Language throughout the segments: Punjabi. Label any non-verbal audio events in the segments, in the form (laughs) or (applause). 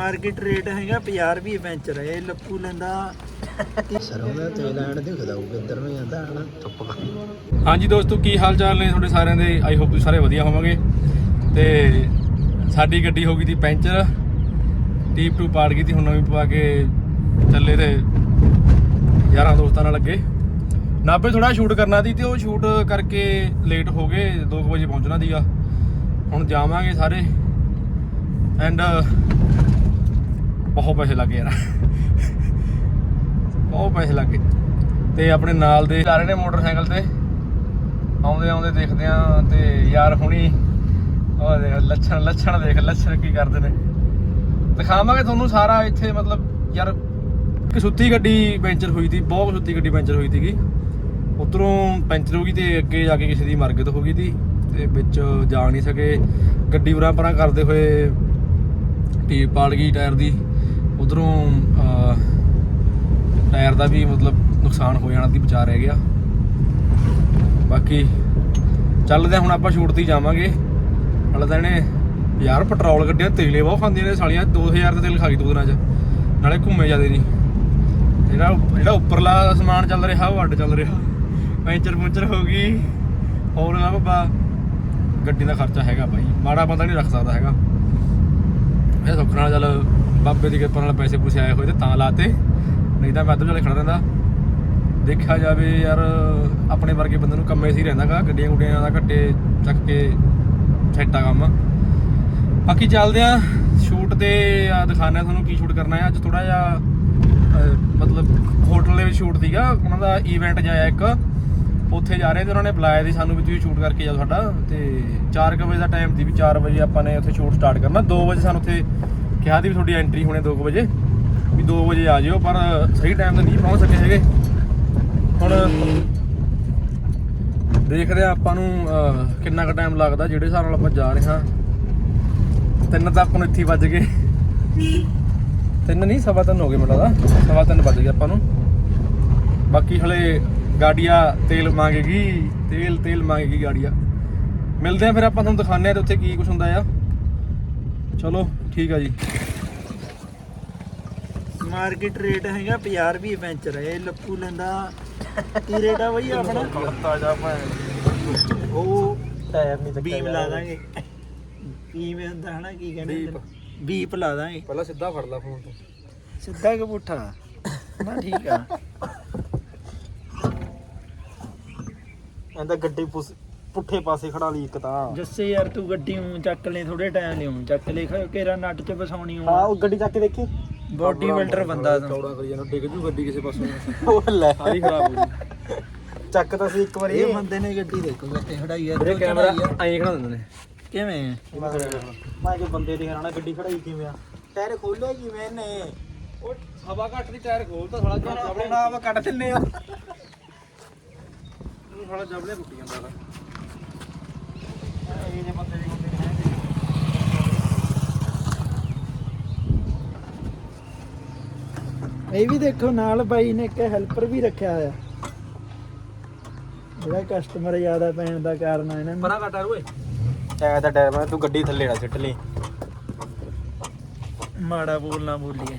ਮਾਰਕੀਟ ਰੇਟ ਹੈਗਾ 50 ਰੁਪਏ ਪੈਂਚਰ ਹੈ ਇਹ ਲੱਪੂ ਲੈਂਦਾ। ਸਰੋਂ ਦਾ ਤੇਲ ਆਣ ਦਿਖਦਾ ਉਹ ਕਿੱਧਰ ਨੂੰ ਜਾਂਦਾ ਹਨਾ ਚੁੱਪ ਹਾਂਜੀ ਦੋਸਤੋ ਕੀ ਹਾਲ ਚਾਲ ਨੇ ਤੁਹਾਡੇ ਸਾਰਿਆਂ ਦੇ? ਆਈ ਹੋਪ ਤੁਸੀਂ ਸਾਰੇ ਵਧੀਆ ਹੋਵੋਗੇ। ਤੇ ਸਾਡੀ ਗੱਡੀ ਹੋ ਗਈ ਦੀ ਪੈਂਚਰ। ਟੀਪ ਟੂ ਪਾੜ ਗਈ ਤੀ ਹੁਣ ਨਵੀਂ ਪਵਾ ਕੇ ਚੱਲੇ ਤੇ ਯਾਰਾਂ ਦੋਸਤਾਂ ਨਾਲ ਲੱਗੇ ਨਾਭੇ ਥੋੜਾ ਸ਼ੂਟ ਕਰਨਾ ਸੀ ਤੇ ਉਹ ਸ਼ੂਟ ਕਰਕੇ ਲੇਟ ਹੋ ਗਏ 2 ਵਜੇ ਪਹੁੰਚਣਾ ਸੀਗਾ। ਹੁਣ ਜਾਵਾਂਗੇ ਸਾਰੇ। ਐਂਡ ਬਹੁਤ ਪੈਸੇ ਲੱਗੇ ਯਾਰ। ਬਹੁਤ ਪੈਸੇ ਲੱਗੇ। ਤੇ ਆਪਣੇ ਨਾਲ ਦੇ ਜਾ ਰਹੇ ਨੇ ਮੋਟਰਸਾਈਕਲ ਤੇ। ਆਉਂਦੇ ਆਉਂਦੇ ਦੇਖਦੇ ਆ ਤੇ ਯਾਰ ਹੁਣੀ ਉਹ ਦੇਖ, ਲੱਛਣ ਲੱਛਣ ਦੇਖ, ਲੱਛਣ ਕੀ ਕਰਦੇ ਨੇ। ਦਿਖਾਵਾਂਗੇ ਤੁਹਾਨੂੰ ਸਾਰਾ ਇੱਥੇ ਮਤਲਬ ਯਾਰ ਇੱਕ ਸੁੱਤੀ ਗੱਡੀ ਪੈਂਚਰ ਹੋਈ ਸੀ ਬਹੁਤ ਸੁੱਤੀ ਗੱਡੀ ਪੈਂਚਰ ਹੋਈ ਸੀਗੀ। ਉਧਰੋਂ ਪੈਂਚਰ ਹੋ ਗਈ ਤੇ ਅੱਗੇ ਜਾ ਕੇ ਕਿਸੇ ਦੀ ਮਰਗਤ ਹੋ ਗਈ ਸੀ ਤੇ ਵਿੱਚ ਜਾ ਨਹੀਂ ਸਕੇ। ਗੱਡੀ ਉਰਾਂ ਪਰਾਂ ਕਰਦੇ ਹੋਏ ਟੀਪ ਪਾੜ ਗਈ ਟਾਇਰ ਦੀ। ਉਧਰੋਂ ਟਾਇਰ ਦਾ ਵੀ ਮਤਲਬ ਨੁਕਸਾਨ ਹੋ ਜਾਣਾ ਦੀ ਬਚਾ ਰਹਿ ਗਿਆ। ਬਾਕੀ ਚੱਲਦੇ ਹਾਂ, ਹੁਣ ਆਪਾਂ ਛੂਟ ਤੇ ਜਾਵਾਂਗੇ। ਹਲੇ ਤਾਂ ਇਹਨੇ ਯਾਰ ਪੈਟਰੋਲ ਗੱਡੀਆਂ ਤੇਲੇ ਬਹੁਤ ਖਾਂਦੀਆਂ ਨੇ ਸਾਲੀਆਂ 2000 ਦਾ ਤੇਲ ਖਾ ਗਈ ਦੋ ਦਿਨਾਂ ਚ। ਨਾਲੇ ਘੁੰਮੇ ਜਾਂਦੇ ਨਹੀਂ ਜਿਹੜਾ ਜਿਹੜਾ ਉੱਪਰਲਾ ਸਮਾਨ ਚੱਲ ਰਿਹਾ ਉਹ ਅੱਡ ਚੱਲ ਰਿਹਾ। ਪੈਂਚਰ ਪੁੰਚਰ ਹੋ ਗਈ। ਹੋਰ ਨਾ ਬਾਬਾ, ਗੱਡੀ ਦਾ ਖਰਚਾ ਹੈਗਾ ਬਾਈ। ਮਾੜਾ ਬੰਦਾ ਨਹੀਂ ਰੱਖ ਸਕਦਾ ਹੈਗਾ। ਇਹ ਸੁੱਖ ਨਾਲ ਚੱਲ ਬਾਬੇ ਦੀ ਕਿਰਪਾ ਨਾਲ ਪੈਸੇ ਪੂਸੇ ਆਏ ਹੋਏ ਤੇ ਤਾਂ ਲਾਤੇ। ਨਹੀਂ ਤਾਂ ਮੈਂ ਅੱਧ ਵਾਲੇ ਖੜਾ ਰਹਿੰਦਾ। ਦੇਖਿਆ ਜਾਵੇ ਯਾਰ, ਆਪਣੇ ਵਰਗੇ ਬੰਦੇ ਨੂੰ ਕੰਮੇ ਸੀ ਰਹਿੰਦਾਗਾ ਗੱਡੀਆਂ ਗੁੱਡੀਆਂ ਦਾ ਘੱਟੇ ਚੱਕ ਕੇ ਛੱਟਾ ਕੰਮ। ਬਾਕੀ ਚੱਲਦੇ ਆ। ਸ਼ੂਟ ਤੇ ਆ ਦਿਖਾਣਾ ਤੁਹਾਨੂੰ ਕੀ ਸ਼ੂਟ ਕਰਨਾ ਹੈ। ਅੱਜ ਥੋੜਾ ਜਿਹਾ ਮਤਲਬ ਹੋਟਲ ਦੇ ਵਿੱਚ ਸ਼ੂਟ ਸੀਗਾ। ਉਹਨਾਂ ਦਾ ਇਵੈਂਟ ਜਾਇਆ ਇੱਕ। ਉੱਥੇ ਜਾ ਰਹੇ ਤੇ ਉਹਨਾਂ ਨੇ ਬੁਲਾਇਆ ਸੀ ਸਾਨੂੰ ਵੀ ਤੁਸੀਂ ਸ਼ੂਟ ਕਰਕੇ ਜਾਓ ਸਾਡਾ। ਤੇ 4 ਵਜੇ ਦਾ ਟਾਈਮ ਸੀ ਵੀ 4 ਵਜੇ ਆਪਾਂ ਨੇ ਉੱਥੇ ਸ਼ੂਟ ਸਟਾਰਟ ਕਰਨਾ। 2 ਵਜੇ ਸਾਨੂੰ ਉੱਥੇ ਕਿਹਾ ਸੀ ਵੀ ਤੁਹਾਡੀ ਐਂਟਰੀ ਹੋਣੀ 2 ਵਜੇ, ਵੀ 2 ਵਜੇ ਆ ਜਿਓ, ਪਰ ਸਹੀ ਟਾਈਮ ਤੇ ਨਹੀਂ ਪਹੁੰਚ ਸਕੇ ਹੈਗੇ। ਹੁਣ ਦੇਖਦੇ ਆ ਆਪਾਂ ਨੂੰ ਕਿੰਨਾ ਕੁ ਟਾਈਮ ਲੱਗਦਾ, ਜਿਹੜੇ ਹਿਸਾਬ ਨਾਲ ਆਪਾਂ ਜਾ ਰਹੇ ਹਾਂ। ਤਿੰਨ ਤੱਕ ਨੂੰ ਇੱਥੇ ਵੱਜ ਗਏ। ਤਿੰਨ ਨਹੀਂ, ਸਵਾ ਤਿੰਨ ਹੋ ਗਏ ਮੇਰਾ ਦਾ ਸਵਾ ਤਿੰਨ ਵੱਜ ਗਏ ਆਪਾਂ ਨੂੰ। ਬਾਕੀ ਹਲੇ ਗਾੜੀਆਂ ਤੇਲ ਮੰਗੇਗੀ ਤੇਲ ਤੇਲ ਮੰਗੇਗੀ ਗਾੜੀਆਂ। ਮਿਲਦੇ ਆ ਫਿਰ ਆਪਾਂ ਤੁਹਾਨੂੰ ਦਿਖਾਉਂਦੇ ਆ ਤੇ ਉੱਥੇ ਕੀ ਕੁਝ ਹੁੰਦਾ ਆ। ਚਲੋ ਠੀਕ ਆ ਜੀ। ਮਾਰਕੀਟ ਰੇਟ ਹੈਗਾ 50 ਰੁਪਏ ਪੈਂਚਰ ਇਹ ਲੱਪੂ ਲੈਂਦਾ। ਕੀ ਰੇਟ ਆ ਬਈ ਆਪਣਾ? ਤਾਜਾ ਉਹ ਟਾਇਰ ਨਹੀਂ ਬੀਮ ਲਾ ਦਾਂਗੇ। ਕਿਵੇਂ ਹੁੰਦਾ ਹਨਾ ਕੀ ਕਹਿੰਦੇ ਬੀਪ। ਬੀਪ ਲਾ ਦਾਂਗੇ। ਪਹਿਲਾਂ ਸਿੱਧਾ ਫੜ ਲਾ ਫੋਨ ਤੋਂ। ਸਿੱਧਾ ਕਿ ਪੁੱਠਾ ਨਾ ਠੀਕ ਆ। ਕਹਿੰਦਾ ਗੱਡੀ ਪੁੱਠੇ ਪਾਸੇ ਖੜਾ ਲਈ ਇੱਕ ਤਾਂ। ਜੱਸੇ ਯਾਰ ਤੂੰ ਗੱਡੀ ਨੂੰ ਚੱਕ ਲੈ ਥੋੜੇ ਟਾਈਮ ਲਿਆਉਂ ਚੱਕ ਲੈ ਕੇਰਾ ਨੱਟ ਚ ਵਸਾਉਣੀ ਹਾਂ ਉਹ ਗੱਡੀ ਚੱਕ ਕੇ ਦੇਖੀ। ਬੋਡੀ ਬਿਲਡਰ ਬੰਦਾ ਤੂੰ। ਚੌੜਾ ਕਰੀ ਜਾਂਦਾ ਡਿੱਗ ਜੂ ਗੱਡੀ ਕਿਸੇ ਪਾਸੋਂ। ਉਹ ਲੈ। ਸਾਰੀ ਖਰਾਬ ਹੋ ਗਈ। ਚੱਕ ਤਾਂ ਸੀ ਇੱਕ ਵਾਰੀ। ਇਹ ਬੰਦੇ ਨੇ ਗੱਡੀ ਦੇਖੋ ਕਿੱਥੇ ਖੜਾਈ ਆ ਵੀਰੇ ਤੂੰ ਕੈਮਰਾ। ਐਂ ਖੜਾ ਦਿੰਦੇ ਨੇ। ਕਿਵੇਂ? ਮੈਂ ਜੋ ਬੰਦੇ ਦੀ ਹਰਾਣਾ ਗੱਡੀ ਖੜਾਈ ਕਿਵੇਂ ਆ? ਟਾਇਰ ਖੋਲਿਆ ਕਿਵੇਂ ਨੇ ਉਹ ਹਵਾ ਘੱਟ ਦੀ ਟਾਇਰ ਖੋਲਦਾ ਸਾਲਾ ਜਬਲੇ ਹੁਣ ਆਪ ਕੱਢ ਦਿੰਨੇ ਆ ਸਾਲਾ ਜਬਲੇ ਟੁੱਟ ਜਾਂਦਾ ਇਹ ਜੇ ਬੰਦੇ ਦੀ ਹੁੰਦੇ ਨੇ ਇਹ ਵੀ ਦੇਖੋ ਨਾਲ ਬਾਈ ਨੇ ਇੱਕ ਹੈਲਪਰ ਵੀ ਰੱਖਿਆ ਹੋਇਆ। ਜਿਹੜਾ ਕਸਟਮਰ ਜ਼ਿਆਦਾ ਪੈਣ ਦਾ ਕਾਰਨ ਆ ਇਹਨਾਂ ਨੂੰ। ਘਟਾ ਓਏ ਐ ਤਾਂ ਟਾਇਰ ਮੈਂ ਤੂੰ ਗੱਡੀ ਥੱਲੇ ਨਾ ਸਿੱਟ ਲਈ। ਮਾੜਾ ਬੋਲਣਾ ਬੋਲੀਏ।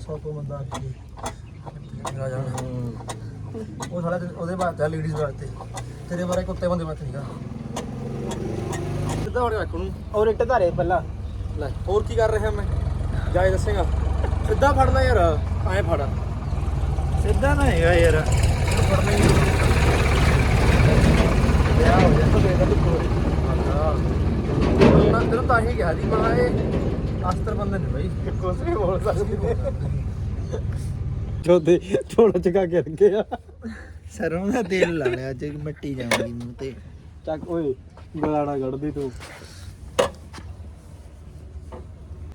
ਸੌ ਕੋ ਬੰਦਾ ਆ ਕੇ ਆ ਜਾਣ। ਉਹ ਸਾਲਾ ਤੇ- ਉਹਦੇ ਬਾਅਦ ਲੇਡੀਜ਼ ਵਾਸਤੇ। ਤੇਰੇ ਬਾਰੇ ਕੁੱਤੇ ਬੰਦੇ ਬਾਤ ਨਹੀਂਗਾ ਸਿੱਧਾ ਹੋ ਰਿਹਾ ਰੱਖ ਨੂੰ ਔਰ ਇੱਟ ਧਾਰੇ ਪਹਿਲਾਂ। ਲੈ ਹੋਰ ਕੀ ਕਰ ਰਿਹਾ ਮੈਂ? ਜਾਏ ਦੱਸੇਗਾ। ਸਿੱਧਾ ਫੜਨਾ ਯਾਰ ਐਂ ਫੜ। ਸਿੱਧਾ ਨਾ ਹੈਗਾ ਯਾਰ। ਫੜਨਾ ਹੀ ਵਿਆਹ ਹੋ ਗਿਆ ਤਾਂ। ਮੈਂ ਤੈਨੂੰ ਤਾਂ ਹੀ ਕਿਹਾ ਜੀ ਮੈਂ ਇਹ ਅਸਤਰ ਬੰਦੇ ਨੇ ਬਾਈ। ਕੁਛ ਵੀ ਬੋਲ ਸਕਦੇ ਜੋਦੇ ਝੋਲਾ ਚਕਾ ਕੇ ਰੱਖੇ ਆ। ਸਰੋਂ ਦਾ ਤੇਲ ਲਾ ਲਿਆ ਅੱਜ ਮਿੱਟੀ ਜਾਊਗੀ ਮੂੰਹ ਤੇ। ਚੱਕ ਓਏ। ਗਲਾੜਾ ਕੱਢਦੀ ਤੂੰ।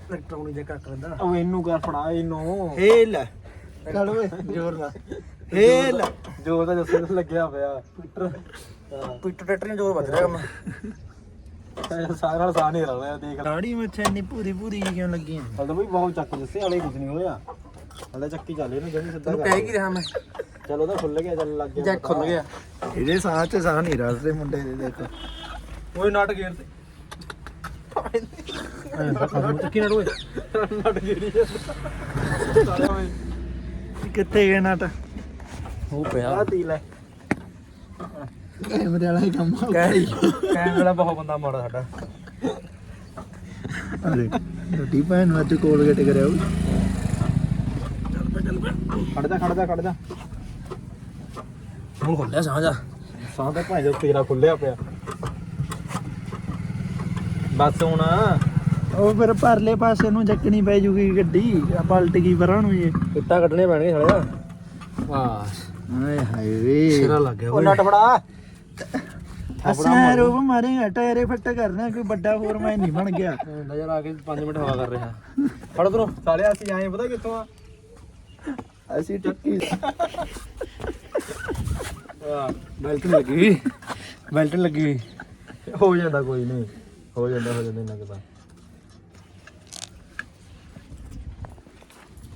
ਇਲੈਕਟ੍ਰੋਨਿਕ ਜਿਹਾ ਕੱਟ ਲੈਂਦਾ। ਉਹ ਇਹਨੂੰ ਕਰ ਫੜਾ ਇਹਨੂੰ। ਹੇਲ ਕੱਢ ਓਏ। ਜ਼ੋਰ ਨਾਲ। ਹੇਲ ਜੋ ਤਾਂ ਜੱਸੇ ਨੂੰ ਲੱਗਿਆ ਪਿਆ। ਟਵਿੱਟਰ ਪਿੱਟ ਟਰੈਕਟਰ ਨੂੰ ਜ਼ੋਰ ਵੱਜ ਰਿਹਾ ਕੰਮ ਸਾਰਾ ਸਾਹ ਨਹੀਂ ਰਹਾ ਦੇਖ ਦਾੜੀ ਮੱਛੇ ਇੰਨੀ ਪੂਰੀ ਪੂਰੀ ਕਿਉਂ ਲੱਗੀ? ਹਲ ਤਾਂ ਬਈ ਬਹੁਤ ਚੱਕ ਜੱਸੇ ਹਲੇ ਕੁਝ ਨਹੀਂ ਹੋਇਆ। ਹਲੇ ਚੱਕੀ ਚੱਲ ਇਹਨੂੰ ਜਮੀ ਸਿੱਧਾ ਤੈਨੂੰ ਕਰ ਕਹਿ ਕੀ ਰਿਹਾ ਮੈਂ? ਚਲ ਖੁੱਲ ਗਿਆ ਚੱਲ ਲੱਗ ਗਿਆ। ਜੈਕ ਖੁੱਲ ਗਿਆ। ਇਹਦੇ ਸਾਹ ਚ ਸਾਹ ਨਹੀਂ ਰਸਦੇ ਮੁੰਡੇ ਦੇ ਦੇਖੋ। ਓਏ ਨਾਟ ਗੇਅਰ ਤੇ। ਚੱਕੀ ਨੜੋਏ ਨੜ ਜਿਹੜੀ ਕਿੱਥੇ ਗਏ ਨਟ? ਉਹ ਪਿਆ। ਤੀ ਲੈ। ਕੈਮਰੇ ਵਾਲਾ ਹੀ ਕੰਮ ਆ। ਕੈਮਰਾ ਬਹੁਤ ਬੰਦਾ ਮਾੜਾ ਸਾਡਾ। ਅਰੇ ਰੋਟੀ ਭੈਣ ਨੂੰ ਅੱਜ ਕੋਲਗੇਟ ਕਰਿਆ ਉਹ ਖੜ ਜਾ ਖੜ ਜਾ ਖੜ ਜਾ। ਹੁਣ ਖੁੱਲਿਆ ਸਾਹ ਜਾ ਸਾਹ ਤਾਂ ਭਾਂ ਜੋ ਤੇਰਾ ਖੁੱਲਿਆ ਪਿਆ। ਬਸ ਹੁਣ। ਉਹ ਫਿਰ ਪਰਲੇ ਪਾਸੇ ਨੂੰ ਚੱਕਣੀ ਪੈ ਜੂਗੀ ਗੱਡੀ ਆ ਪਲਟ ਗਈ ਪਰਾਂ ਨੂੰ ਇਹ। ਇੱਟਾਂ ਕੱਢਣੇ ਪੈਣਗੇ ਸਾਲਿਆ। ਬਸ ਹਾਏ ਹਾਏ। ਵੇ ਸਿਰਾ ਲੱਗ ਗਿਆ ਉਹ ਨਟ ਫੜਾ। ਅਸਾਂ ਰੋਬ ਮਾਰੇਗਾ ਟਾਇਰੇ ਫੱਟ ਕਰਨਾ ਕੋਈ ਵੱਡਾ ਫੋਰਮੈਨ ਨਹੀਂ ਬਣ ਗਿਆ। ਨਜ਼ਰ ਆ ਕੇ 5 ਮਿੰਟ ਹਵਾ ਕਰ ਰਿਹਾ। ਫੜ ਉਧਰੋਂ। ਸਾਲਿਆ ਅਸੀਂ ਆਏ ਪਤਾ ਕਿੱਥੋਂ ਆ? ਅਸੀਂ ਟਿੱਕੀ ਬੈਲਟ ਨੀ ਲੱਗੀ। ਹੋਈ ਬੈਲਟ ਲੱਗੀ। ਹੋਈ ਹੋ ਜਾਂਦਾ ਕੋਈ ਨਹੀਂ। ਹੋ ਜਾਂਦਾ ਹੋ ਜਾਂਦਾ ਇੰਨਾ ਕਿਤਾ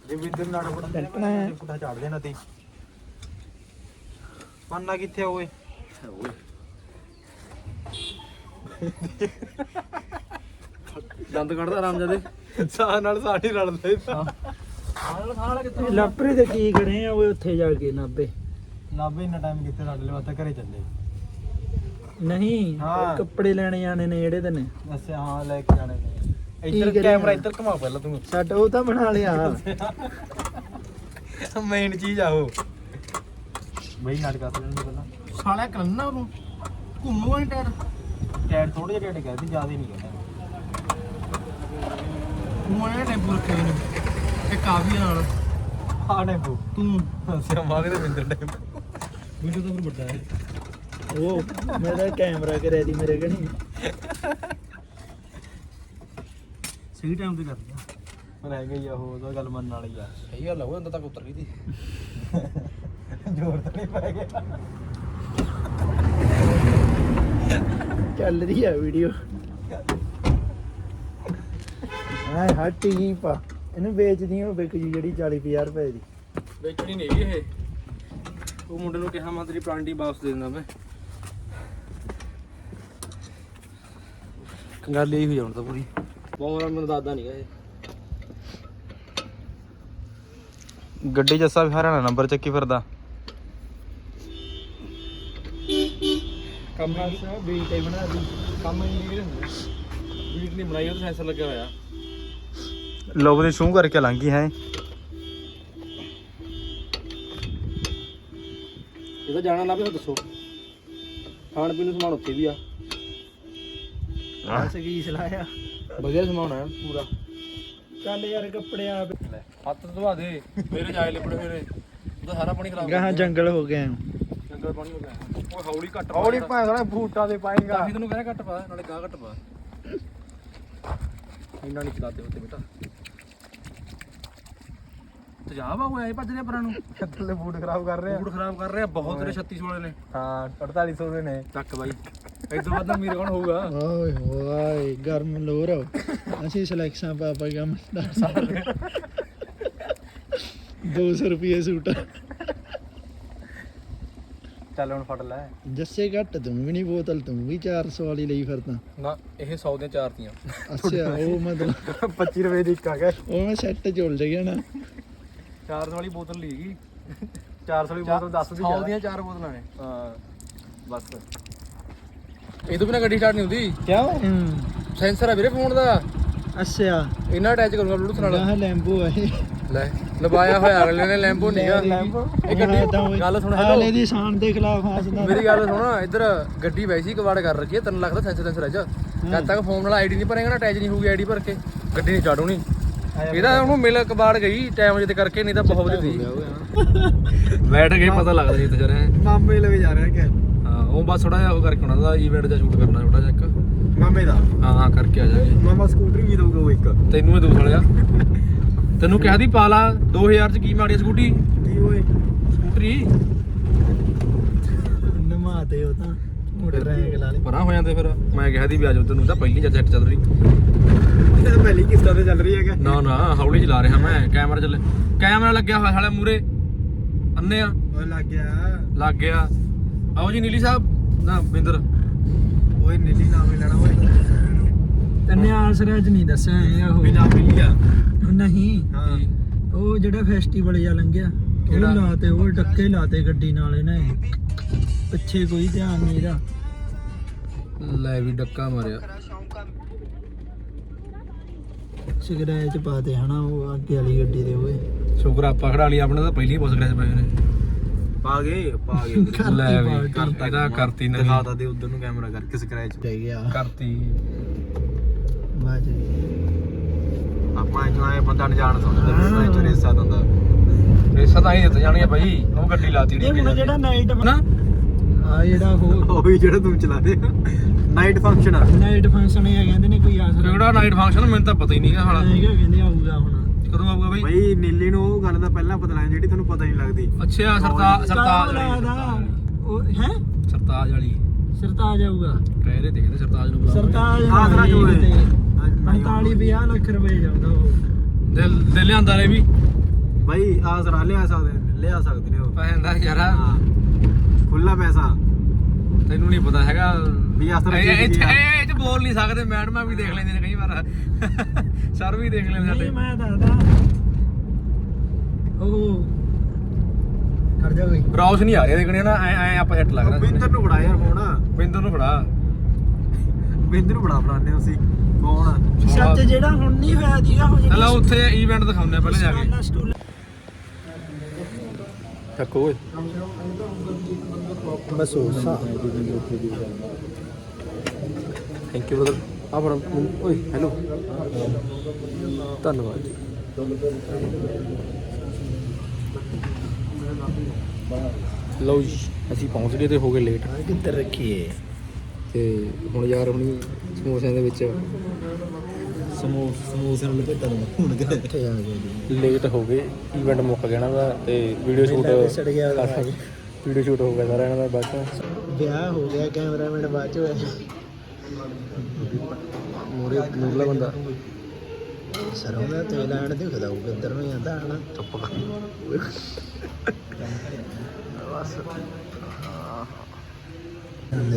ਜੇ ਨਾੜ ਫੜਾ ਟੱਟਣਾ ਹੈ। ਪੁੱਠਾ ਝਾੜ ਦੇਣਾ ਤੀ। ਪੰਨਾ ਕਿੱਥੇ ਆ ਓਏ? ਦੰਦ ਕੱਢਦਾ ਆਰਾਮ ਜਾਦੇ ਸਾਹ ਨਾਲ ਸਾਡੀ ਰਲਦਾ ਹੀ ਤਾਂ। ਲਾਪਰੇ ਦੇ ਕੀ ਖੜੇ ਆ ਉਹ ਉੱਥੇ ਜਾ ਕੇ ਨਾਬੇ। ਨਾਬੇ ਇੰਨਾ ਟਾਈਮ ਕਿੱਥੇ ਸਾਡੇ ਲਈ ਵਾਤਾ ਘਰੇ ਚੱਲੇ। ਨਹੀਂ ਹਾਂ। ਕੱਪੜੇ ਲੈਣੇ ਜਾਣੇ ਨੇ ਜਿਹੜੇ ਦੇ ਨੇ। ਅੱਛਾ ਹਾਂ ਲੈ ਕੇ ਜਾਣੇ ਨੇ। ਕੀ ਇੱਧਰ? ਕੈਮਰਾ ਇੱਧਰ ਘੁਮਾ ਪਹਿਲਾਂ ਤੂੰ। ਸਾਡਾ ਉਹ ਤਾਂ ਬਣਾ ਲਿਆ। (laughs) ਮੇਨ ਚੀਜ਼ ਆ ਉਹ। ਬਈ ਨਾਟਕਾ ਸੁਣਨ ਨੂੰ ਪਹਿਲਾਂ। ਸਾਲਿਆ ਕਰਨਾ ਉਹਨੂੰ। ਘੁੰਮੂਗਾ ਨਹੀਂ ਟਾਇਰ। ਥੋੜੇ ਜਿਹੇ ਟੈਡ ਕਹਿੰਦੀ ਜ਼ਿਆਦਾ ਨਹੀਂ ਕਹਿੰਦਾ ਤੂੰ ਇਹ ਟੈਂਪੂ ਰੱਖੇ ਨੇ ਇਹ ਕਾਫੀ ਨਾਲ। ਹਾਂ ਟੈਂਪੂ। ਤੂੰ। ਅੱਛਾ ਮਾਗੇ ਤੇ ਬਿੰਦਰ ਟੈਂਪੂ। ਵੀਡੀਓ ਤਾਂ ਫਿਰ ਵੱਡਾ ਹੈ। ਉਹ ਮੇਰਾ ਕੈਮਰਾ ਕਰਿਆ ਦੀ ਮੇਰੇ ਕਣੀ ਸਹੀ ਟਾਈਮ ਤੇ ਕਰਦਾ ਰਹਿ ਗਈ ਆ ਉਹ ਤਾਂ ਗੱਲ ਮੰਨਣ ਵਾਲੀ ਆ। ਸਹੀ ਗੱਲ ਆ ਉਹ ਅੰਦਰ ਤੱਕ ਉਤਰ ਗਈ ਦੀ ਜ਼ੋਰ ਤਾਂ ਨਹੀਂ ਪੈ ਗਿਆ। ਚੱਲ ਰਹੀ ਆ ਵੀਡੀਓ ਹਾਏ ਹੱਟੀ ਹੀ ਪਾ। ਇਹਨੂੰ ਵੇਚਦੀ ਉਹ ਵਿਕ ਜੀ ਜਿਹੜੀ 40 50 ਰੁਪਏ ਦੀ। ਵੇਚਣੀ ਨਹੀਂ ਹੈਗੀ ਇਹ। ਉਹ ਮੁੰਡੇ ਨੂੰ ਕਿਹਾ ਮੈਂ ਤੇਰੀ ਪ੍ਰਾਂਟੀ ਵਾਪਸ ਦੇ ਦਿੰਦਾ ਮੈਂ। ਗੱਲ ਇਹ ਹੋਈ ਹੁਣ ਤਾਂ ਪੂਰੀ। ਬਹੁਤ ਮੈਨੂੰ ਦਾਦਾ ਨਹੀਂ ਗਾ ਇਹ। ਗੱਡੀ ਜੱਸਾ ਵੀ ਹਰਿਆਣਾ ਨੰਬਰ ਚੱਕੀ ਫਿਰਦਾ। ਕੰਮ ਆ ਬੀਟ ਹੀ ਬਣਾ ਦੀ ਕੰਮ ਨਹੀਂ ਵੀਰ ਵੀਰ ਨਹੀਂ ਬਣਾਈ ਉਹ ਤਾਂ ਸੈਂਸਰ ਲੱਗਿਆ ਹੋਇਆ। ਲੋਬ ਦੀ ਸ਼ੂ ਕਰਕੇ ਲੰਗੀ ਹੈ। ਇਹ ਤਾਂ ਜਾਣਾ ਲੱਭੇ ਦੱਸੋ। ਖਾਣ ਪੀਣ ਨੂੰ ਸਮਾਨ ਉੱਥੇ ਵੀ ਆ। ਬਸ ਕੀ ਸਲਾਇਆ ਵਧੀਆ ਸਮਾਨ ਹੈ ਪੂਰਾ। ਚੱਲ ਯਾਰ ਕੱਪੜੇ ਆ ਹੱਥ ਧਵਾ ਦੇ ਮੇਰੇ ਜਾਏ ਲਿਪੜੇ ਮੇਰੇ। ਉਹਦਾ ਸਾਰਾ ਪਾਣੀ ਖਰਾਬ ਗਾਹਾਂ ਜੰਗਲ ਹੋ ਗਏ ਆ। ਜੰਗਲ ਪਾਣੀ ਹੋ ਗਿਆ। ਓਏ ਹੌਲੀ ਘੱਟ ਪਾ ਹੌਲੀ ਯਾਰ। ਭਾਂ ਸਾਲਾ ਬੂਟਾਂ ਦੇ ਪਾਏਗਾ। ਕਾਫੀ ਤੈਨੂੰ ਕਹਿੰਦਾ ਘੱਟ ਪਾ ਨਾਲੇ ਗਾਹ ਘੱਟ ਪਾ। ਇੰਨਾ ਨਹੀਂ ਚਲਾਤੇ ਉੱਤੇ ਬੇਟਾ। ਤੇਜਾਬ ਆ ਹੋਇਆ ਇਹ ਭੱਜਦੇ ਪਰਾਂ ਨੂੰ। ਥੱਲੇ ਬੂਟ ਖਰਾਬ ਕਰ ਰਹੇ। ਆ ਫੂਡ ਖਰਾਬ ਕਰ ਰਿਹਾ ਬਹੁਤ ਤੇਰੇ 36 ਵਾਲੇ ਨੇ। ਹਾਂ 4800 ਦੇ ਨੇ। ਚੱਕ ਬਾਈ। ਇਦੋਂ ਬਾਅਦ ਤਾਂ ਅਮੀਰ ਕੌਣ ਹੋਊਗਾ। ਓਏ ਹੋਏ ਗਰਮ ਲੋਰ। ਅਸੀਂ ਸਿਲੈਕਸ਼ਨ ਪਾ ਪਾ ਕੰਮ ਸਾਰੇ। 200 ਰੁਪਏ ਸੂਟ ਚੱਲ ਹੁਣ ਫੜ ਲੈ। ਜੱਸੇ ਘੱਟ ਤੂੰ ਵੀ ਨਹੀਂ ਬੋਤਲ ਤੂੰ ਵੀ 400 ਵਾਲੀ ਲਈ ਫਿਰਦਾ ਨਾ ਇਹ 100 ਦੀਆਂ ਚਾਰ ਤੀਆਂ। ਅੱਛਾ ਉਹ ਮਤਲਬ 25 ਰੁਪਏ ਦੀ ਇੱਕ ਆ ਗਿਆ। ਉਹ ਮੈਂ ਸੈੱਟ ਚੁੱਲ ਗਿਆ ਨਾ 400 ਵਾਲੀ ਬੋਤਲ ਲਈ ਗਈ। 400 ਦੀ ਬੋਤਲ 10 ਦੀ 100 ਦੀਆਂ ਚਾਰ ਬੋਤਲਾਂ ਨੇ। ਹਾਂ ਬਸ। ਇਹ ਤੋਂ ਬਿਨਾ ਗੱਡੀ ਸਟਾਰਟ ਨਹੀਂ ਹੁੰਦੀ। ਕਿਉਂ? ਸੈਂਸਰ ਆ ਵੀਰੇ ਫੋਨ ਦਾ। ਅੱਛਾ। ਇਹਨਾਂ ਅਟੈਚ ਕਰੂੰਗਾ ਬਲੂਟੁੱਥ ਨਾਲ। ਗਾਹ ਲੈਂਬੋ ਆ ਇਹ। ਲੈ ਲਵਾਇਆ ਹੋਇਆ ਅਗਲੇ ਨੇ ਲੈਂਬੋ ਨੀਗਾ ਇਹ ਗੱਡੀ ਗੱਲ ਸੁਣ ਹਾਲੇ। ਦੀ ਸ਼ਾਨ ਦੇ ਖਿਲਾਫ ਹੱਸਦਾ ਮੇਰੀ ਗੱਲ ਸੁਣ ਇੱਧਰ ਗੱਡੀ ਵੈਸੀ ਕਵਾੜ ਕਰ ਰੱਖੀ ਹੈ ਤੈਨੂੰ ਲੱਗਦਾ ਸੈਂਸਰ ਸੈਂਸਰ ਅੱਜ ਜਦ ਤੱਕ ਫੋਨ ਨਾਲ ਆਈਡੀ ਨਹੀਂ ਭਰੇਗਾ ਨਾ ਅਟੈਚ ਨਹੀਂ ਹੋਊਗੀ ਆਈਡੀ ਭਰ ਕੇ। ਗੱਡੀ ਨਹੀਂ ਸਟਾਰਟ ਹੋਣੀ। ਇਹਦਾ ਉਹਨੂੰ ਮਿਲ ਕਬਾੜ ਗਈ ਟਾਈਮ ਜਿੱਤੇ ਕਰਕੇ ਨਹੀਂ ਤਾਂ ਬਹੁਤ ਵਧੀਆ ਸੀ ਬੈਠ ਗਏ ਪਤਾ ਲੱਗਦਾ ਜੀ ਤੇ ਜਰੇ ਮਾਮੇ ਲਵੇ ਜਾ ਰਿਹਾ ਕਿ। ਉਹ ਬਸ ਥੋੜਾ ਜਿਹਾ ਉਹ ਕਰਕੇ ਉਹਨਾਂ ਦਾ ਈਵੈਂਟ ਦਾ ਸ਼ੂਟ ਕਰਨਾ ਥੋੜਾ ਜਿਹਾ ਇੱਕ। ਮਾਮੇ ਦਾ? ਹਾਂ ਹਾਂ ਕਰਕੇ ਆ ਜਾਗੇ। ਮਾਮਾ ਸਕੂਟਰੀ ਵੀ ਦਊਗਾ ਉਹ ਇੱਕ। ਤੈਨੂੰ ਇਹ ਦੋ ਸਾਲਿਆ (laughs) ਤੈਨੂੰ ਕਿਹਾ ਦੀ ਪਾ ਲਾ 2000 ਚ ਕੀ ਮਾੜੀ ਆ ਸਕੂਟੀ ਕੀ ਓਏ? ਸਕੂਟਰੀ ਨਮਾ ਤੇ ਉਹ ਤਾਂ ਮੋਟਰ ਰੈਂਕ ਲਾ ਲਈ ਪਰਾਂ ਹੋ ਜਾਂਦੇ ਫਿਰ। ਮੈਂ ਕਿਹਾ ਦੀ ਵੀ ਆ ਜਾਓ ਤੈਨੂੰ ਤਾਂ ਪਹਿਲੀ ਜੱਟ ਚੱਲ ਰਹੀ। ਇਹ ਤਾਂ ਪਹਿਲੀ ਕਿਸ਼ਤਾਂ ਤੇ ਚੱਲ ਰਹੀ ਹੈਗਾ। ਨਾ ਨਾ ਹੌਲੀ ਚਲਾ ਰਿਹਾ ਮੈਂ। ਕੈਮਰਾ ਚੱਲੇ। ਕੈਮਰਾ ਲੱਗਿਆ ਹੋਇਆ ਸਾਲੇ ਮੂਰੇ ਅੰਨੇ ਆ। ਲੱਗ ਗਿਆ। ਲੱਗ ਗਿਆ। ਆਓ ਜੀ ਨੀਲੀ ਸਾਹਿਬ। ਨਾ ਬਿੰਦਰ। ਓਏ ਨੀਲੀ ਨਾਮ ਹੀ ਲੈਣਾ ਓਏ। ਤੈਨੇ ਆਸਰਾ ਚ ਨਹੀਂ ਦੱਸਿਆ ਇਹ ਉਹ। ਬਿਨਾ ਮਿਲਿਆ ਨਹੀਂ। ਹਾਂ। ਉਹ ਜਿਹੜਾ ਫੈਸਟੀਵਲ ਜਾਂ ਲੰਘਿਆ ਉਹ ਕਿਹੜਾ? ਲਾਤੇ ਉਹ ਡੱਕੇ ਲਾਤੇ ਗੱਡੀ ਨਾਲ ਇਹਨੇ। ਪਿੱਛੇ ਕੋਈ ਧਿਆਨ ਨਹੀਂ ਇਹਦਾ। ਲੈ ਵੀ ਡੱਕਾ ਮਾਰਿਆ। ਸਿਗਰਟ ਪਾਤੇ ਹਨਾ ਉਹ ਅੱਗੇ ਵਾਲੀ ਗੱਡੀ ਦੇ ਓਏ। ਸ਼ੁਕਰ ਆਪਾਂ ਖੜਾ ਲਈ ਆਪਣੇ ਤਾਂ ਪਹਿਲੀ ਪੁੱਛ ਗਏ ਪਏ ਨੇ। ਪਾ ਗਏ ਪਾ ਗਏ। (laughs) ਕਰਤੀ ਲੈ ਵੀ। ਕਰਤਾ ਇਹਦਾ ਕਰਤੀ ਨਵੀਂ। ਦਿਖਾਤਾ ਦੇ ਉਧਰ ਨੂੰ ਕੈਮਰਾ ਕਰਕੇ ਸਕ੍ਰੈਚ ਤੇ ਗਿਆ ਕਰਤੀ। ਬਾਜ। ਆਪਾਂ ਆਏ ਬੰਦਾ ਨ ਜਾਣ ਸਕਦਾ ਮੈਂ ਚ ਰੇਸਾ ਦਿੰਦਾ ਰੇਸਾਂ ਤਾਂ ਹੀ ਦਿੱਤੇ ਜਾਣੀਆਂ ਬਾਈ ਉਹ ਗੱਡੀ ਲਾਤੀ ਇਹ ਹੁਣ ਜਿਹੜਾ ਨਾਈਟ ਨਾ। ਆ ਜਿਹੜਾ ਉਹ ਉਹ ਵੀ ਜਿਹੜਾ ਤੂੰ ਚਲਾ ਦੇ ਨਾਈਟ ਫੰਕਸ਼ਨ ਆ। ਨਾਈਟ ਫੰਕਸ਼ਨ ਇਹ ਕਹਿੰਦੇ ਨੇ ਕੋਈ ਆਸਰਾ ਕਿਹੜਾ ਨਾਈਟ ਫੰਕਸ਼ਨ ਮੈਨੂੰ ਤਾਂ ਪਤਾ ਹੀ ਹਾਲਾ ਹੈਗਾ ਕਹਿੰਦੇ ਆਊਗਾ ਹੁਣ। ਕਦੋਂ ਆਊਗਾ ਬਾਈ ਬਈ ਨੀਲੀ ਨੂੰ ਉਹ ਗੱਲ ਦਾ ਪਹਿਲਾਂ ਪਤਾ ਲੱਗ ਜਿਹੜੀ ਤੁਹਾਨੂੰ ਪਤਾ ਨਹੀਂ ਲੱਗਦੀ। ਅੱਛਾ ਸਰਤਾ ਸਰਤਾਜ ਵਾਲੀ ਉਹ ਹੈ? ਸਰਤਾਜ ਵਾਲੀ। ਸਰਤਾਜ ਆਊਗਾ। ਕਹਿ ਰਹੇ ਕਹਿੰਦੇ ਸਰਤਾਜ ਨੂੰ ਬੁਲਾਓ ਸਰਤਾਜ ਆਸਰਾ ਜੋ ਹੈ। 45 50 ਲੱਖ ਰੁਪਏ ਜਾਂਦਾ ਉਹ। ਦਿਲ ਦਿਲ ਲਿਆਂਦਾ ਨੇ ਵੀ। ਬਈ ਆਸਰਾ ਲਿਆ ਸਕਦੇ ਲਿਆ ਸਕਦੇ ਨੇ ਉਹ। ਪੈਂਦਾ ਯਾਰਾ। ਹਾਂ। ਖੁੱਲਾ ਪੈਸਾ। ਤੈਨੂੰ ਨਹੀਂ ਪਤਾ ਹੈਗਾ ਵੀ ਆਸਰਾ ਇਹ- ਇਹ ਆ? ਇਹ ਇਹ ਚ ਬੋਲ ਨਹੀਂ ਸਕਦੇ ਮੈਡਮਾਂ ਵੀ ਦੇਖ ਲੈਂਦੇ ਨੇ ਕਈ ਵਾਰ। (laughs) ਸਰ ਵੀ ਦੇਖ ਲੈਂਦੇ ਨਹੀਂ ਸਾਡੇ। ਮੈਂ ਦੱਸਦਾ। ਉਹ ਕਰ ਜਾ ਕੋਈ। ਰੌਸ਼ ਨਹੀਂ ਆ ਰਿਹਾ ਦੇਖਣੇ ਨਾ ਐ ਐ ਆਪਾਂ ਹਿੱਟ ਲੱਗ ਰਿਹਾ ਬਿੰਦਰ ਨੂੰ ਫੜਾ ਯਾਰ ਫੋਨ। ਬਿੰਦਰ ਨੂੰ ਫੜਾ। ਬਿੰਦਰ ਨੂੰ ਫੜਾ ਫੜਾਉਂਦੇ ਹੋ ਅਸੀਂ। ਕੌਣ ਆ? ਸੱਚ ਜਿਹੜਾ ਹੁਣ ਨਹੀਂ ਹੋਇਆ ਦੀਗਾ ਉਹ ਚਲੋ ਉੱਥੇ ਇਵੈਂਟ ਦਿਖਾਉਂਦੇ ਆ ਪਹਿਲਾਂ ਜਾ ਕੇ। ਚੱਕੋ ਓਏ। ਉਹ ਥੈਂਕ ਯੂ ਬ੍ਰਦਰ ਆ ਓਏ ਹੈਲੋ ਧੰਨਵਾਦ ਜੀ। ਲਓ ਜੀ ਅਸੀਂ ਪਹੁੰਚ ਗਏ ਤੇ ਹੋ ਗਏ ਲੇਟ ਕਿੱਧਰ ਰੱਖੀਏ ਤੇ ਹੁਣ ਯਾਰ ਹੁਣੀ ਸਮੋਸਿਆਂ ਦੇ ਵਿੱਚ ਨੂੰ ਹੁਣ ਆ ਗਏ ਜੀ। ਲੇਟ ਹੋ ਗਏ ਇਵੈਂਟ ਮੁੱਕ ਗਿਆ ਨਾ ਦਾ ਤੇ ਵੀਡੀਓ ਸ਼ੂਟ ਵਿਛੜ ਗਿਆ। ਵੀਡੀਓ ਸ਼ੂਟ ਹੋ ਗਿਆ ਸਾਰਾ ਇਹਨਾਂ ਦਾ ਬਾਅਦ ਵਿਆਹ ਹੋ ਗਿਆ ਕੈਮਰਾਮੈਨ ਬਾਅਦ ਚ ਹੋਇਆ ਮੂਰੇ ਨੂਰਲਾ ਬੰਦਾ ਸਰੋਂ ਦਾ ਤੇਲ ਆਣ ਦੇ ਖਦਾਉ ਕਿੱਧਰ ਨੂੰ ਜਾਂਦਾ ਹਨਾ ਚੁੱਪ ਕਰ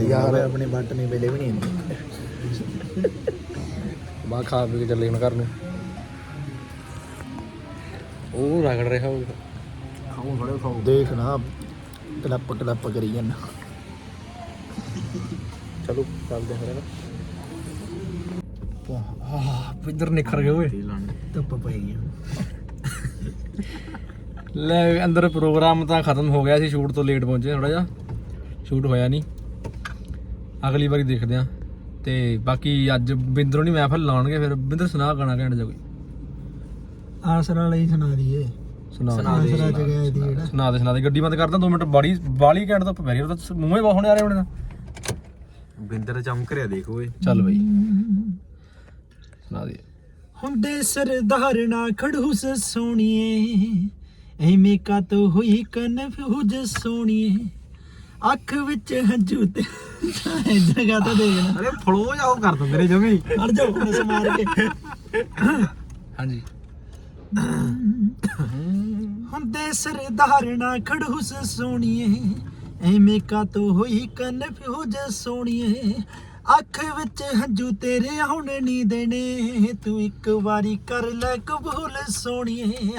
ਯਾਰ ਆਪਣੇ ਬੰਟ ਨੇ ਵੇਲੇ ਵੀ ਨਹੀਂ ਹੁੰਦੇ ਬਾ ਖਾ ਪੀ ਕੇ ਚੱਲੇ ਹੁਣ ਘਰ ਨੂੰ ਉਹ ਰਗੜ ਰਿਹਾ ਹੋਊਗਾ ਖਾਓ ਫੜੋ ਖਾਓ ਦੇਖ ਨਾ ਕਲੱਪ ਕਲੱਪ ਕਰੀ ਜਾਂਦਾ ਚੱਲਦੇ ਹਾਂ ਫਿਰ ਆਹ ਪਿੱਧਰ ਨਿਖਰ ਗਏ ਓਏ। ਧੁੱਪ ਪਈ ਗਈ ਲੈ ਅੰਦਰ ਪ੍ਰੋਗਰਾਮ ਤਾਂ ਖਤਮ ਹੋ ਗਿਆ ਸੀ ਸ਼ੂਟ ਤੋਂ ਲੇਟ ਪਹੁੰਚੇ ਥੋੜਾ ਜਿਹਾ। ਸ਼ੂਟ ਹੋਇਆ ਨਹੀਂ ਅਗਲੀ ਵਾਰੀ ਦੇਖਦੇ ਆ। ਤੇ ਬਾਕੀ ਅੱਜ ਬਿੰਦਰੋਂ ਨਹੀਂ ਮਹਿਫਲ ਲਾਉਣਗੇ ਫਿਰ ਬਿੰਦਰ ਸੁਣਾ ਗਾਣਾ ਘੈਂਟ ਜਾ ਕੋਈ। ਆਸਰਾ ਲਈ ਸੁਣਾ ਦਈਏ। ਸੁਣਾ ਦੇ। ਸੁਣਾ ਦੇ ਸੁਣਾ ਦੇ ਗੱਡੀ ਬੰਦ ਕਰਦਾ 2 ਮਿੰਟ ਬਾੜੀ ਬਾਲੀ ਘੈਂਟ ਤੋਂ ਪੈਰੀ ਉਹ ਤਾਂ ਮੂੰਹੇ ਬਹੁਤ ਹੋਣੇ ਆ ਰਹੇ ਹੋਣੇ ਬਿੰਦਰ ਚਮਕ ਰਿਹਾ ਦੇਖ ਓਏ। ਚੱਲ ਬਈ। ਸੁਣਾ ਦੇ। ਹੁੰਦੇ ਸਰਦਾਰ ਨਾ ਖੜੂਸ ਸੋਣੀਏ ਐਵੇਂ ਕਾ ਤੋ ਹੋਈ ਕਨਫਿਊਜ ਸੋਣੀਏ ਅੱਖ ਵਿੱਚ ਹੰਝੂ ਤੇ ਇੱਧਰ ਕਾ ਤਾਂ ਦੇਖਣਾ ਅਰੇ ਫਲੋ ਜਾ ਉਹ ਕਰ ਦਿੰਦੇ ਨੇ ਜਮੀ ਅੜ ਜਾ ਹੁਣ ਸਮਾਰ ਕੇ। ਹਾਂਜੀ। ਹੁੰਦੇ ਸਰਦਾਰ ਨਾ ਖੜੂਸ ਸੋਣੀਏ ਐਵੇਂ ਕਾ ਤੋ ਹੋਈ ਕਨਫਿਊਜ ਸੋਣੀਏ ਅੱਖ ਵਿੱਚ ਹੰਝੂ ਤੇਰੇ ਹੁਣ ਨਹੀਂ ਦੇਣੇ। ਤੂੰ ਇੱਕ ਵਾਰੀ ਕਰ ਲੈ ਕਬੂਲ ਸੋਣੀਏ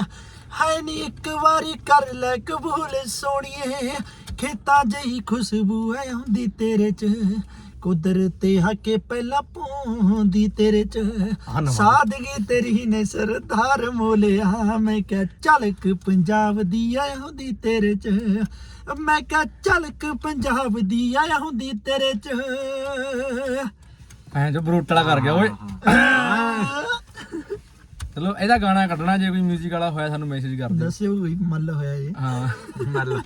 ਹਾਏ ਨੀ ਇੱਕ ਵਾਰੀ ਕਰ ਲੈ ਕਬੂਲ ਸੋਣੀਏ ਖੇਤਾਂ ਜਹੀ ਖੁਸ਼ਬੂ ਐ ਹੁੰਦੀ ਤੇਰੇ ਚ। ਕੁਦਰਤੇ ਹਕੇ ਪਹਿਲਾਂ ਪੌਂਦੀ ਤੇਰੇ ਚ। ਸਾਦਗੀ ਤੇਰੀ ਨੇ ਸਰਦਾਰ ਮੋਲਿਆ। ਮੈਂ ਕਿਹਾ ਝਲਕ ਪੰਜਾਬ ਦੀ ਆਇਆ ਹੁੰਦੀ ਤੇਰੇ ਚ। ਮੈਂ ਕਿਹਾ ਝਲਕ ਪੰਜਾਬ ਦੀ ਆਇਆ ਹੁੰਦੀ ਤੇਰੇ ਚ। ਐਂ ਜੋ ਬਰੋਟਲਾ ਕਰ ਗਿਆ ਓਏ। ਚਲੋ ਇਹਦਾ ਗਾਣਾ ਕੱਢਣਾ ਜੇ ਕੋਈ 뮤직 ਵਾਲਾ ਹੋਇਆ ਸਾਨੂੰ ਮੈਸੇਜ ਕਰ ਦਿਓ। ਦੱਸਿਓ ਕੋਈ ਮੱਲ ਹੋਇਆ ਜੀ। ਹਾਂ ਮੱਲ।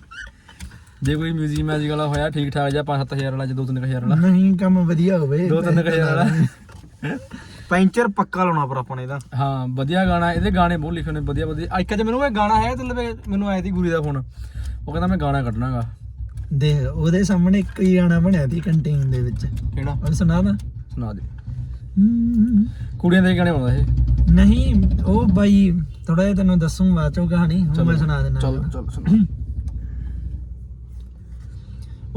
ਜੇ ਕੋਈ 뮤직 ਮੈਜਿਕ ਵਾਲਾ ਹੋਇਆ ਠੀਕ ਠਾਕ ਜਾਂ 5-7000 ਵਾਲਾ ਜਾਂ 2-3000 ਵਾਲਾ। ਨਹੀਂ ਕੰਮ ਵਧੀਆ ਹੋਵੇ 2-3000 ਵਾਲਾ। ਪੈਂਚਰ ਪੱਕਾ ਲਾਉਣਾ ਪਰ ਆਪਾਂ ਨੇ ਇਹਦਾ। ਹਾਂ ਵਧੀਆ ਗਾਣਾ ਇਹਦੇ ਗਾਣੇ ਬਹੁਤ ਲਿਖੇ ਨੇ ਵਧੀਆ ਵਧੀਆ। ਇੱਕ ਤੇ ਮੈਨੂੰ ਇਹ ਗਾਣਾ ਹੈ ਤੇ ਮੈਨੂੰ ਆਇਆ ਸੀ ਗੁਰੀ ਦਾ ਫੋਨ ਉਹ ਕਹਿੰਦਾ ਮੈਂ ਗਾਣਾ ਕੱਢਣਾਗਾ। ਦੇਖ ਉਹਦੇ ਸਾਹਮਣੇ ਇੱਕ ਹੀ ਗਾਣਾ ਬਣਿਆ ਸੀ ਕੰਟੀਨ ਦੇ ਵਿੱਚ। ਕਿਹੜਾ? ਉਹ ਸੁਣਾ ਨਾ। ਸੁਣਾ ਦੇ। ਕੁੜੀਆਂ ਦੇ ਗਾਣੇ ਆਉਂਦਾ ਇਹ। ਨਹੀਂ ਉਹ ਬਾਈ ਥੋੜਾ ਜਿਹਾ ਤੈਨੂੰ ਦੱਸੂ ਬਾਅਦ ਚੋਂ ਕਹਾਣੀ ਹੁਣ ਮੈਂ ਸੁਣਾ ਦੇਣਾ ਚੱਲ ਚੱਲ ਸੁਣਾ। (clears throat)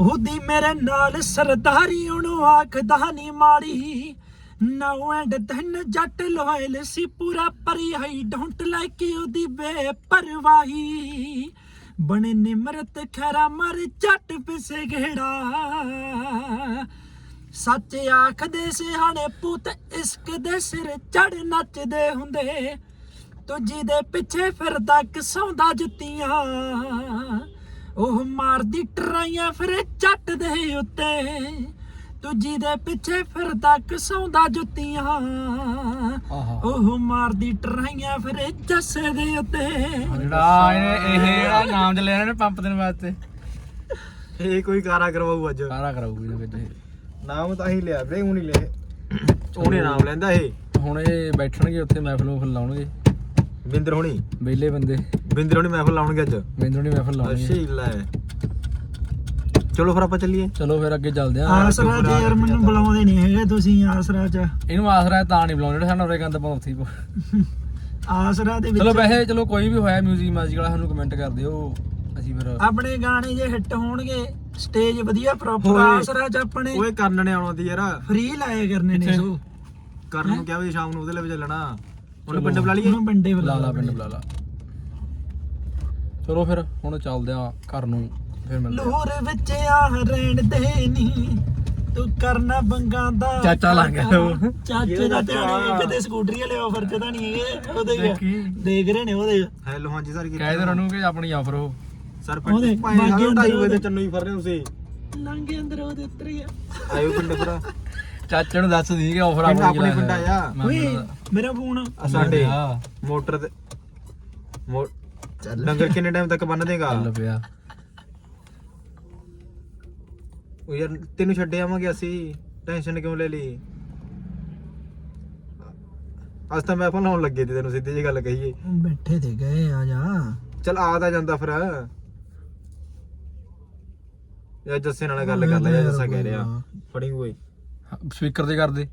ਉਹਦੀ ਮੇਰੇ ਨਾਲ ਸਰਦਾਰੀ ਉਹਨੂੰ ਆਖਦਾ ਨਹੀਂ ਮਾੜੀ। ਨਾਓ ਐਂਡ ਦੈਨ ਜੱਟ ਲੋਇਲ ਸੀ, ਪੂਰਾ ਪਰੀ ਆਈ ਡੋਂਟ ਲਾਈਕ ਯੂ ਬੇਪਰਵਾਹੀ। ਬਣੇ ਨਿਮਰਤ, ਖਰਾ ਮਰ ਜੱਟ ਪਿਸੇ ਘੇੜਾ। ਸੱਚ ਆਖਦੇ ਸਿਆਣੇ ਪੁੱਤ, ਇਸ਼ਕ ਦੇ ਸਿਰ ਚੜ ਨੱਚਦੇ ਹੁੰਦੇ। ਤੂੰ ਦੇ ਪਿੱਛੇ ਫਿਰਦਾ ਕਿਸੌਂਦਾ ਜੁੱਤੀਆਂ। ਉਹ ਮਾਰਦੀ ਟਰਾਈਆਂ ਫਿਰ ਜੱਟ ਦੇ ਉੱਤੇ। ਤੁਜੀ ਦੇ ਪਿੱਛੇ ਫਿਰਦਾ ਕਿਸੌਂਦਾ ਜੁੱਤੀਆਂ। ਉਹ ਮਾਰਦੀ ਟਰਾਈਆਂ ਫਿਰ ਜੱਸੇ ਦੇ ਉੱਤੇ। ਜਿਹੜਾ ਇਹ ਜਿਹੜਾ ਨਾਮ ਲਿਆ ਨੇ ਪੰਪ ਦੇਣ ਵਾਸਤੇ। ਇਹ ਕੋਈ ਕਾਰਾ ਕਰਵਾਊ ਅੱਜ। ਸਾਰਾ ਕਰਾਊਗੀ ਨਾ ਕਿਤੇ ਨਾਮ ਤਾਂ ਹੀ ਲਿਆ ਵੀਰੇ ਉਹ ਨਹੀਂ ਲਿਆ ਉਹਨੇ ਨਾਮ ਲੈਂਦਾ ਇਹ। ਹੁਣ ਇਹ ਬੈਠਣਗੇ ਉੱਥੇ ਮਹਿਫਲ ਮੁਹਫਲ ਲਾਉਣਗੇ। ਬਿੰਦਰ ਹੋਣੀ? ਵਿਹਲੇ ਬੰਦੇ। ਬਿੰਦਰ ਹੋਣੀ ਮਹਿਫਲ ਲਾਉਣਗੇ ਅੱਜ? ਮੈਨੂੰ ਨਹੀਂ ਮਹਿਫਲ ਅੱਛਾ ਲਾਉਣਗੇ ਹੀ ਲੈ। ਚਲੋ ਫਿਰ ਆਪਾਂ ਚੱਲੀਏ। ਚਲੋ ਫਿਰ ਅੱਗੇ ਚੱਲਦੇ ਆ। ਆਸਰਾ ਜੀ ਯਾਰ ਮੈਨੂੰ ਬੁਲਾਉਂਦੇ ਨਹੀਂ ਹੈਗੇ ਤੁਸੀਂ ਆਸਰਾ ਚ। ਇਹਨੂੰ ਆਸਰਾ ਤਾਂ ਨਹੀਂ ਬੁਲਾਉਂਦੇ ਜਿਹੜਾ ਸਾਨੂੰ ਉਰੇ ਗੰਦ ਪਾਉਂਦਾ ਉੱਥੇ ਹੀ। ਆਸਰਾ ਦੇ ਚਲੋ ਵਿੱਚ ਵੈਸੇ ਚਲੋ ਕੋਈ ਵੀ ਹੋਇਆ ਮਿਊਜ਼ਿਕ ਮਾਜਿਕ ਵਾਲਾ ਸਾਨੂੰ ਕਮੈਂਟ ਕਰ ਦਿਓ। ਅਸੀਂ ਫਿਰ ਆਪਣੇ ਗਾਣੇ ਜੇ ਹਿੱਟ ਹੋਣਗੇ ਸਟੇਜ ਵਧੀਆ ਪ੍ਰੋਪਰ। ਆਸਰਾ ਚ ਆਪਣੇ ਓਏ ਕਰਨ ਨੇ ਆਉਣਾ ਦੀ ਯਾਰ। ਫ੍ਰੀ ਲਾਏ ਕਰਨੇ ਨੇ? ਸੋ। ਕਰਨ ਨੂੰ ਕਿਹਾ ਵੀ ਸ਼ਾਮ ਨੂੰ ਉਹਦੇ ਲਈ ਵੀ ਚੱਲਣਾ। ਉਹਨੇ ਪਿੰਡ ਬੁਲਾ ਲਈਏ? ਉਹਨੂੰ ਬੰਡੇ ਬੁਲਾ ਲਾ ਪਿੰਡ ਬੁਲਾ ਲਾ। ਚਲੋ ਫਿਰ ਹੁਣ ਚੱਲਦੇ ਆ ਘਰ ਨੂੰ ਫਿਰ ਮਿਲਦੇ ਆ। ਲੋਰ ਵਿੱਚ ਆ ਰਹਿਣ ਦੇ ਨੀ। ਤੂੰ ਕਰਨਾ ਬੰਗਾਂ ਦਾ ਚਾਚਾ ਲੰਘ ਗਿਆ। ਉਹ। ਚਾਚੇ ਦਾ ਧਿਆਨ ਕਿਤੇ ਸਕੂਟਰੀ ਵਾਲੇ ਆਫਰ ਚ ਤਾਂ ਨਹੀਂ ਹੈਗੇ ਉਹਦੇ ਦੇਖੀ। ਦੇਖ ਰਹੇ ਨੇ ਉਹਦੇ ਹੈਲੋ ਹਾਂਜੀ ਸਰ ਕਹਿ ਦੇ ਉਹਨੂੰ ਕਿ ਆਪਣੀ ਆਫਰ ਉਹ। ਸਰ ਉਹਦੇ ਪਿੰਡ ਭਾਈ ਬਾਕੀ ਸਾਰੇ ਅੰਦਰ ਢਾਈ ਵਜੇ ਉਹਦੇ- ਤੇ ਚੰਨੂ ਹੀ ਫਰ ਰਹੇ ਹੋ ਤੁਸੀਂ। ਲੰਘੇ ਅੰਦਰ ਉਹਦੇ ਉੱਤਰ ਗਿਆ ਆਇਓ ਪਿੰਡ ਭਰਾ। ਚਾਚੇ ਨੂੰ ਦੱਸ ਦੀ ਕਿ ਆਫਰ ਪਿੰਡ ਆਪਣੀ ਪਿੰਡ। ਮੈਂ ਓਏ ਮੇਰਾ ਫੋਨ। ਆ ਸਾਡੇ ਆ ਮੋਟਰ ਤੇ ਮੋ ਡੰਗਰ ਕਿੰਨੇ ਟਾਈਮ ਤੱਕ ਬੰਨ ਦੇਗਾ? ਚੱਲ ਪਿਆ। ਉਹ ਯਾਰ ਤੈਨੂੰ ਛੱਡ ਆਵਾਂਗੇ ਅਸੀਂ। ਟੈਨਸ਼ਨ ਕਿਉਂ ਲੈ ਲਈ? ਅੱਜ ਤਾਂ ਮੈਂ ਫੋਨ ਲਾਉਣ ਲੱਗੇ ਤੇ ਤੈਨੂੰ ਸਿੱਧੀ ਜੀ ਗੱਲ ਕਹੀਏ। ਬੈਠੇ ਤੇ ਗਏ ਆ ਜਾ। ਚਲ ਆ ਤਾਂ ਜਾਂਦਾ ਫਿਰ। ਯਾ ਜੱਸੇ ਨਾਲ ਗੱਲ ਕਰ ਲੈ ਯਾਰ ਜੱਸਾ ਕਹਿ ਰਿਹਾ। ਫੜੀ ਓਏ ਸਪੀਕਰ ਤੇ ਕਰ ਦੇ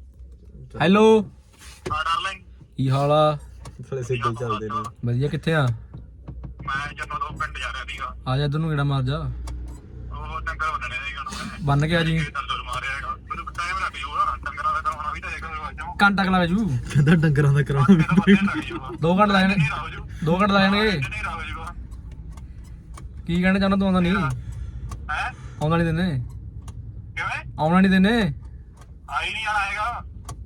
ਹੈਲੋ ਹਾਂ ਡਾਰਲਿੰਗ ਕੀ ਹਾਲ ਆ? ਫਲੇ ਸਿੱਧੇ ਚੱਲਦੇ ਨੇ। ਵਧੀਆ ਕਿੱਥੇ ਆ? ਮੈਂ ਜੰਨੋ ਤੋਂ ਪਿੰਡ ਜਾ ਰਿਹਾ ਸੀਗਾ। ਆ ਜਾ ਇਧਰ ਨੂੰ ਕਿਹੜਾ ਮਾਰ ਜਾ। ਉਹ ਡੰਗਰ ਬੰਨਣੇ ਦੇ ਗਾਣਾ ਮੈਂ। ਬੰਨ ਕੇ ਆ ਜੀ। ਘੰਟਾ ਕੁ ਲੱਗ ਜੂ ਕਹਿੰਦਾ ਡੰਗਰਾਂ ਦਾ ਕਰਾਉਣਾ। ਮੇਰਾ ਬੰਦੇ ਲੱਗ ਜੂਗਾ ਦੋ ਘੰਟੇ ਲੱਗ ਜਾਣੇ ਨਹੀਂ ਹੋ ਜੂ ਦੋ ਘੰਟੇ ਲੱਗ ਜਾਣਗੇ ਨਹੀਂ ਹੋ ਜੂਗਾ ਕੀ ਕਹਿਣਾ ਚਾਹੁੰਦਾ ਤੂੰ ਆਉਂਦਾ ਨਹੀਂ। ਹੈ? ਆਉਂਦਾ ਨਹੀਂ ਦਿੰਨੇ ਕਿਵੇਂ? ਆਉਣਾ ਨਹੀਂ ਹੈਗਾ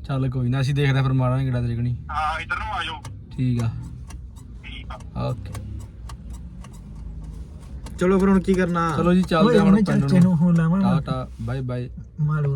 ਚੱਲ ਕੋਈ ਨਾ ਅਸੀਂ ਦੇਖਦੇ ਆ ਫਿਰ ਮਾਰਾਂਗੇ ਕਿਹੜਾ ਤਰੀਕਣੀ ਹਾਂ ਇੱਧਰ ਨੂੰ ਆ ਜਾਓ। ਠੀਕ ਆ। ਠੀਕ ਆ। ਓਕੇ। ਚਲੋ ਫਿਰ ਹੁਣ ਕੀ ਕਰਨਾ? ਚਲੋ ਜੀ ਚੱਲਦੇ ਆ ਹੁਣ ਪਿੰਡ ਨੂੰ। ਨੂੰ ਹੋ ਲਾਵਾਂ ਟਾਟਾ ਬਾਏ ਬਾਏ ਮਾਲੂ